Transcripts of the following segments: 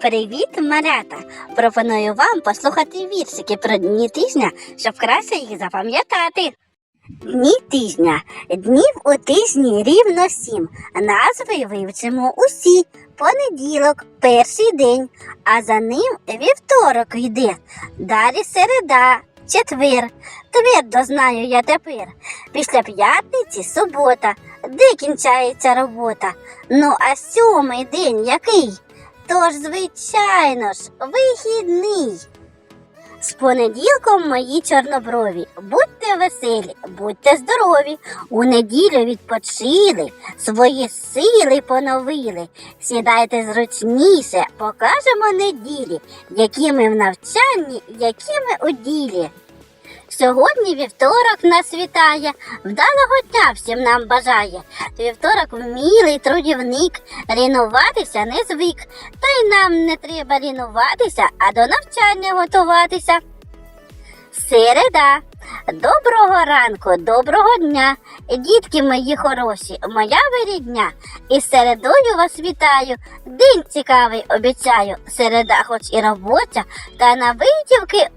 Привіт, малята! Пропоную вам послухати віршики про дні тижня, щоб краще їх запам'ятати. Дні тижня. Днів у тижні рівно сім. Назви вивчимо усі. Понеділок, перший день, а за ним вівторок йде. Далі середа, четвер. Твердо знаю я тепер. Після п'ятниці субота, де кінчається робота. Ну а сьомий день який? Тож, звичайно ж, вихідний. З понеділком мої чорноброві. Будьте веселі, будьте здорові. У неділю відпочили, свої сили поновили. Сідайте зручніше, покажемо неділі, які ми в навчанні, які ми у ділі. Сьогодні вівторок нас вітає, вдалого дня всім нам бажає. Вівторок вмілий трудівник, лінуватися не звик, та й нам не треба лінуватися, а до навчання готуватися. Середа. Доброго ранку, доброго дня, дітки мої хороші, моя вирідня. І середою вас вітаю. День цікавий обіцяю. Середа, хоч і робоча, та на витівки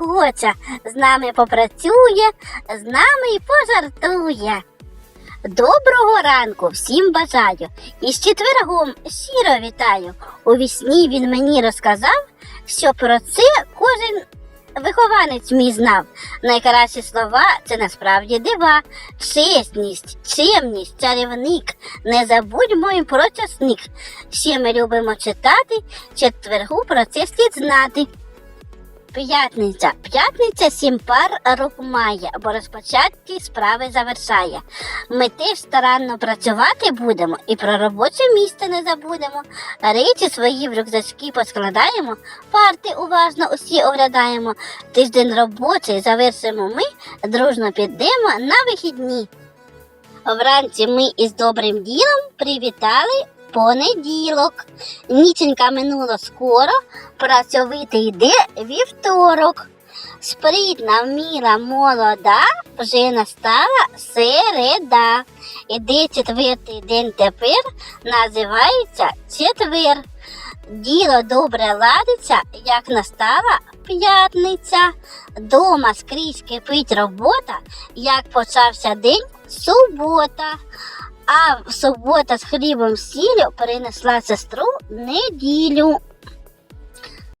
охоча. З нами попрацює, з нами й пожартує. Доброго ранку всім бажаю і з четвергом щиро вітаю. У вісні він мені розказав, що про це кожен вихованець мій знав. Найкращі слова це насправді дива, чесність, чемність, чарівник. Не забудьмо і про часник. Ще ми любимо читати, четвергу про це слід знати. П'ятниця. П'ятниця сім пар рук має, бо розпочатки справи завершає. Ми теж старанно працювати будемо і про робоче місце не забудемо. Речі свої в рюкзачки поскладаємо, парти уважно усі оглядаємо. Тиждень робочий завершимо ми, дружно підемо на вихідні. Вранці ми із добрим ділом привітали понеділок. Ніченька минуло скоро, працьовитий йде вівторок. Спритна, вміла, молода, вже настала середа. Іде четвертий день тепер, називається четвер. Діло добре ладиться, як настала п'ятниця. Дома скрізь кипить робота, як почався день субота. А субота з хлібом сіллю принесла сестру неділю.